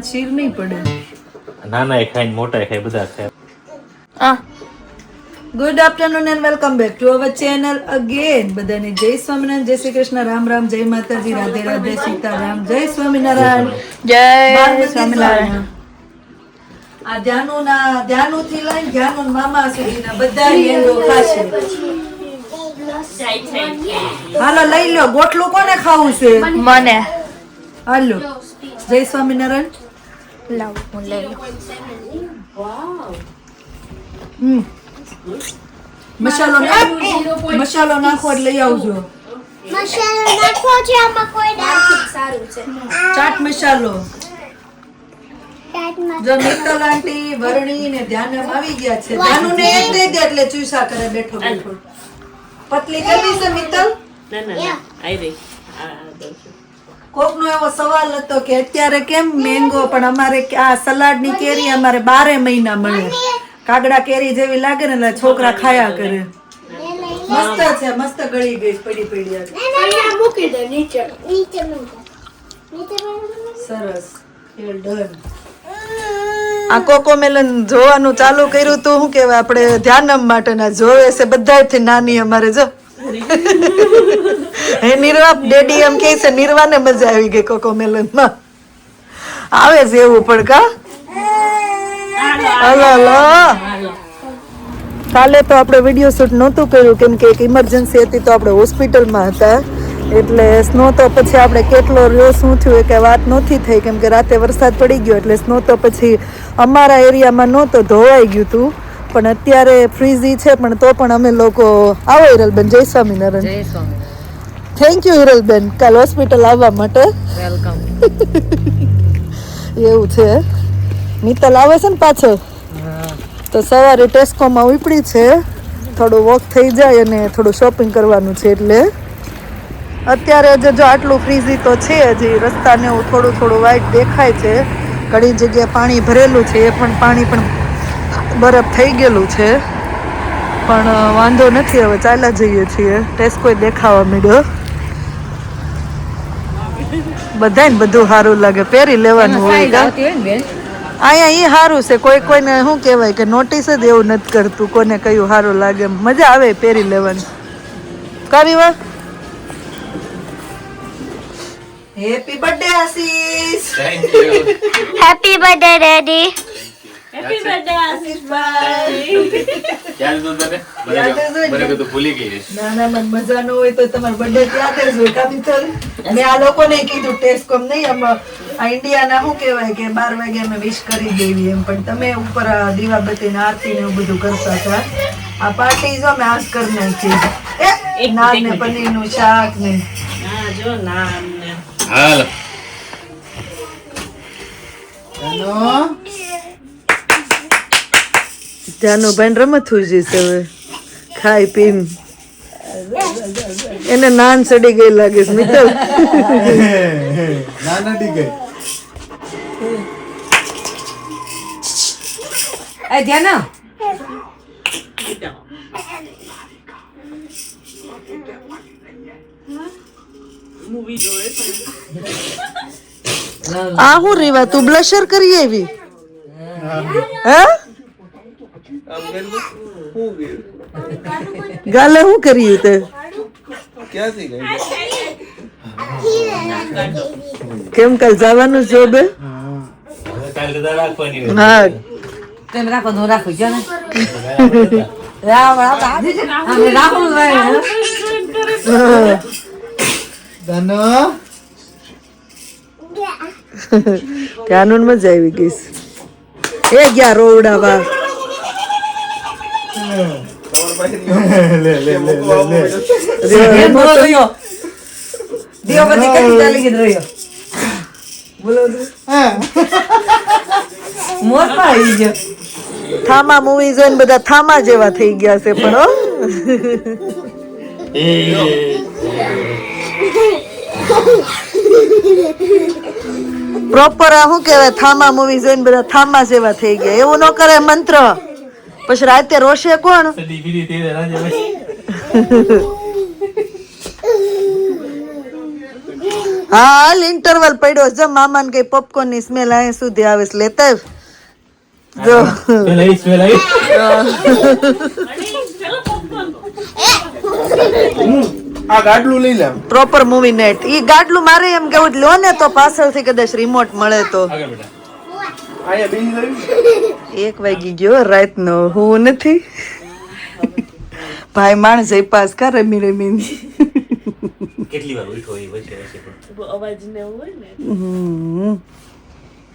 આમાં ચીર નહીં પડે. નાના એ ખાય મોટા એ ખાય બધા ખાય. આ. Good afternoon and welcome back to our channel again બધાને જય સ્વામિનારાયણ જય શ્રી કૃષ્ણ રામ રામ જય માતાજી રાધે રાધે સીતારામ જય સ્વામિનારાયણ. જય સ્વામિનારાયણ. આ ધ્યાનુના ધ્યાનુથી લઈને ધ્યાનુ મામા સુધીના બધા મેંગો ખાશે. હાલો લઈ લો. ગોટલું કોને ખાવું છે? મને. હાલો. જય સ્વામિનારાયણ. લાવ હું લઈ લઉં હમ. મસાલો મસાલો નાખો એટલે લઈ આવજો મસાલો નાખવો છે આમાં કોઈ સારું છે ચાટ મસાલો જો મિત્તલ આંટી વરણી ને ધ્યાનમ આવી ગયા છે ધ્યાનુ ને એક દઈ દે એટલે ચૂસા કરે બેઠો બેઠો પતલી કરવી છે મિત્તલ નો એવો સવાલ હતો કે અત્યારે કેમ મેંગો પણ અમારે કે આ સલાડની કેરી અમારે બારે મહિના મળે. કાગડા કેરી જેવી લાગે ને એટલે છોકરા ખાયા કરે. મસ્ત છે મસ્ત ગળી ગઈ પડી પડી આ. મૂકી દે નીચે. નીચે મૂકો નીચે મૂકો સરસ. ડન. આ કોકોમેલન જોવાનું ચાલુ કર્યું તું. શું કહેવાય આપણે ધ્યાનમ માટેના જોવે છે. બધાથી નાની અમારે જો. હે નિર્વા ડેડી એમ કહે છે, નિર્વાને મજા આવી ગઈ કોકોમેલનમાં આવે છે એવું પણ કા? હલો કાલે તો આપણે વીડિયો શૂટ નહોતું કર્યું, કેમ કે એક ઇમરજન્સી હતી તો આપણે હોસ્પિટલમાં હતા. એટલે સ્નો તો પછી આપણે કેટલો રહ્યો, શું થયું એ કે વાત નહોતી થઈ, કેમ કે રાતે વરસાદ પડી ગયો, એટલે સ્નો તો પછી અમારા એરિયામાં નહોતો, ધોવાઈ ગયું હતું પણ અત્યારે ફ્રીઝી છે પણ તો પણ અમે લોકો આવો હિરલબેન. જય સ્વામિનારાયણ. Thank you Hiralben. કાલ હોસ્પિટલ આવવા માટે. એવું છે મિત્તલ આવે છે ને પાછળ? તો સવારે ટેસ્કોમાં ઉપડી છે. થોડું વોક થઈ જાય અને થોડું શોપિંગ કરવાનું છે એટલે. અત્યારે જે જો આટલું ફ્રીઝી તો છે હજી રસ્તાને એવું થોડું થોડું વાઈટ દેખાય છે. ઘણી જગ્યાએ પાણી ભરેલું છે એ પણ પાણી પણ બરફ થઈ ગયેલું છે. પણ વાંધો નથી હવે ચાલ્યા જઈએ છીએ. ટેસ્કો દેખાવા મળ્યો બધાને બધું સારું લાગે. પહેરી લેવાનું હોય અહીંયા એ સારું છે. કોઈ કોઈને શું કહેવાય કે નોટિસ જ એવું નથી કરતું કોને કયું સારું લાગે. એમ. મજા આવે પહેરી લેવાની. કરી વા? Happy birthday Ashish thank you happy birthday daddy યાદ હતું તને યાદ જ હોય મને મને કીધું ભૂલી ગઈ છે. ના ના મન મજા ન હોય તો તમારો બર્થડે ત્યારે જ હોય. કાપી ચાલ મેં આ લોકોને કીધું ટેસ્ટ કોમ નહીં આમ આ ઇન્ડિયાના શું કહેવાય કે બાર વાગે અમે વિશ કરી દેવી એમ. પણ તમે ઉપર આ દીવાબત્તી ને આરતી ને એવું બધું કરતા હતા. આ પાર્ટી જો અમે આજ કરી નાખી. એ નાન ને પનીરનું શાક ને. હાલ. ત્યાંનું ભાઈ રમત થઈ જશે હવે. ખાઈ પીને. એને નાન ચડી ગઈ લાગે છે મિત્ર નાન નથી ગઈ. એ ધ્યાન. આ હું રીવા તું બ્લશર કરી આવી? હે? ગાલે શું કરી તે કેમ કાલ જવાનું છો બે હા. તેમ રાખો તો રાખો જો ને. ધનો ત્યાંનું મજા આવી ગઈ એ ગયા રોવડાવા. લે લે લે લે દીવાબત્તી કરી ચાલી ગઈ રહ્યો બોલો મોરમાં આવી ગયો થામા મૂવી જોઈને બધા થામા જેવા થઈ ગયા છે પણ હો પ્રોપર શું કહેવાય? થામા મૂવી જોઈને બધા થામા જેવા થઈ ગયા. એવું ન કરે, મંત્ર. પછી રાતે રોશે કોણ? હા હાલ ઇન્ટરવલ પડ્યો. છે. મામા મામાને કઈ પોપકોર્નની સ્મેલ અહીં સુધી આવે છે. લેતા જો. આ ગાડલું લઈ લે પ્રોપર મૂવી નેટ ઈ ગાડલું મારે એમ કેવું લ્યો ને તો પાછળથી કદાચ રિમોટ મળે તો. આગળ બેટા. એક વાગી ગયો રાત નો હું નથી. ભાઈ માણસ એ પાસ કર રમી રમી કેટલી વાર ઉઠો એ વચ્ચે વચ્ચે અવાજ ને હોય ને.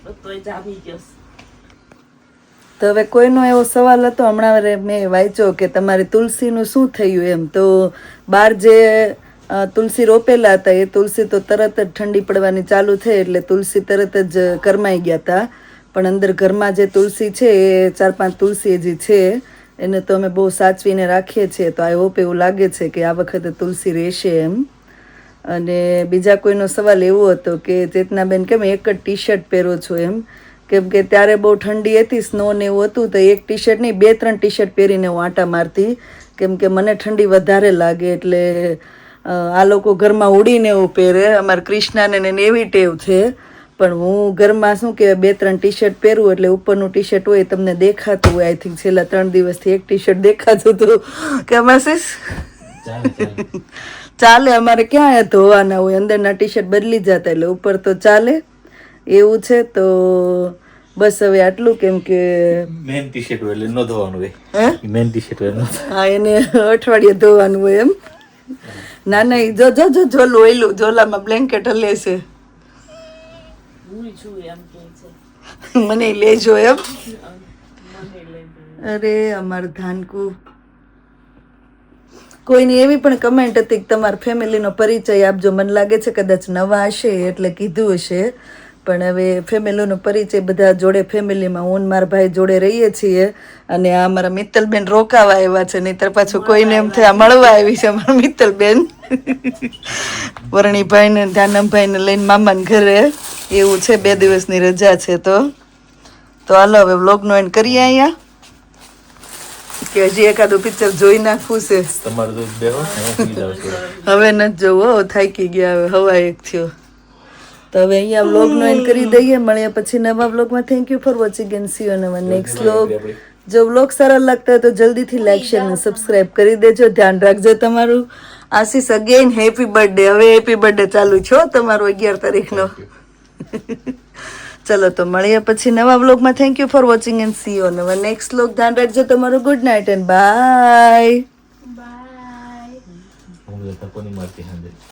તો તોય જામી ગયો. તો હવે કોઈનો એવો સવાલ હતો? હમણાં રે મેં વાંચ્યો કે તમારે તુલસીનું શું થયું એમ? તો બહાર જે તુલસી રોપેલા હતા એ તુલસી તો તરત જ ઠંડી પડવાની ચાલુ થઈ એટલે તુલસી તરત જ કરમાઈ ગયા હતા. પણ અંદર ઘરમાં જે તુલસી છે, એ ચાર પાંચ તુલસી જે છે, એને તો અમે બહુ સાચવીને રાખીએ છીએ. તો આઈ હોપ એવું લાગે છે કે આ વખતે તુલસી રહેશે એમ. અને બીજા કોઈનો સવાલ એવો હતો કે, ચેતનાબેન કેમ એક જ ટી શર્ટ પહેરો છો એમ? કેમ કે ત્યારે બહુ ઠંડી હતી સ્નો ને એવું હતું, તો એક ટી શર્ટ નહીં, બે ત્રણ ટી શર્ટ પહેરીને હું આંટા મારતી. કેમ કે મને ઠંડી વધારે લાગે એટલે આ લોકો ઘરમાં ઉડીને એવું પહેરે. અમારે કૃષ્ણાને એવી ટેવ છે. પણ હું ઘરમાં શું કે બે ત્રણ ટી શર્ટ પહેરું એટલે ઉપરનું ટી શર્ટ હોય તમને દેખાતું હોય. આઈ થિંક છેલ્લા ત્રણ દિવસથી એક ટી શર્ટ દેખાતું હતું. કે માસીસ ચાલે અમારે ક્યાં ધોવાના હોય. અંદરના ટી શર્ટ બદલી જતા એટલે ઉપર તો ચાલે. એવું છે તો બસ હવે આટલું કેમ કે મેન ટી શર્ટ એટલે ન ધોવાનું? હોય. મેન ટી શર્ટ હોય હા એને અઠવાડિયે ધોવાનું હોય એમ. ના ના જો જો જો ઝોલું જોલામાં બ્લેન્કેટ હલે છે હું છું એમ કે છે. મને લેજો એમ? અરે અમાર ધાનકુ. કોઈની એવી પણ કમેન્ટ હતી કે તમારા ફેમિલીનો પરિચય આપજો. મને લાગે છે કદાચ નવા હશે એટલે કીધું હશે. પણ હવે ફેમિલીનો પરિચય બધા જોડે ફેમિલીમાં હું મારા ભાઈ જોડે રહીએ છીએ. અને આ અમારા મિત્તલબેન રોકાવા આવ્યા છે નહીતર પાછું કોઈને એમ થયા મળવા આવી છે અમારા મિત્તલબેન. વરણીભાઈને ને લઈને મામાને ઘરે. એવું છે બે દિવસની રજા છે તો. તો હાલો હવે બ્લોગનો એન્ડ કરીએ અહીંયા. કે હજી એકાદું પિક્ચર જોઈ નાખવું છે. હવે નથી જોવો થાકી ગયા હવે હવા એક થયો. તો હવે અહીંયા બ્લોગનો એન્ડ કરી દઈએ મળીએ પછી નવા બ્લોગમાં thank you for watching and see you નવા નેક્સ્ટ બ્લોગ જો બ્લોગ સારા લાગતા હોય તો જલ્દીથી લાઈક શેર અને સબસ્ક્રાઇબ કરી દેજો. ધ્યાન રાખજો તમારું. આશીષ અગેન હેપી બર્થડે હવે હેપી બર્થડે ચાલુ છો તમારો અગિયાર તારીખનો. ચલો તો મળીએ પછી નવા બ્લોગમાં thank you for watching and see you નવા નેક્સ્ટ બ્લોગ ધ્યાન રાખજો તમારું. ગુડ નાઇટ એન્ડ બાય હાંજે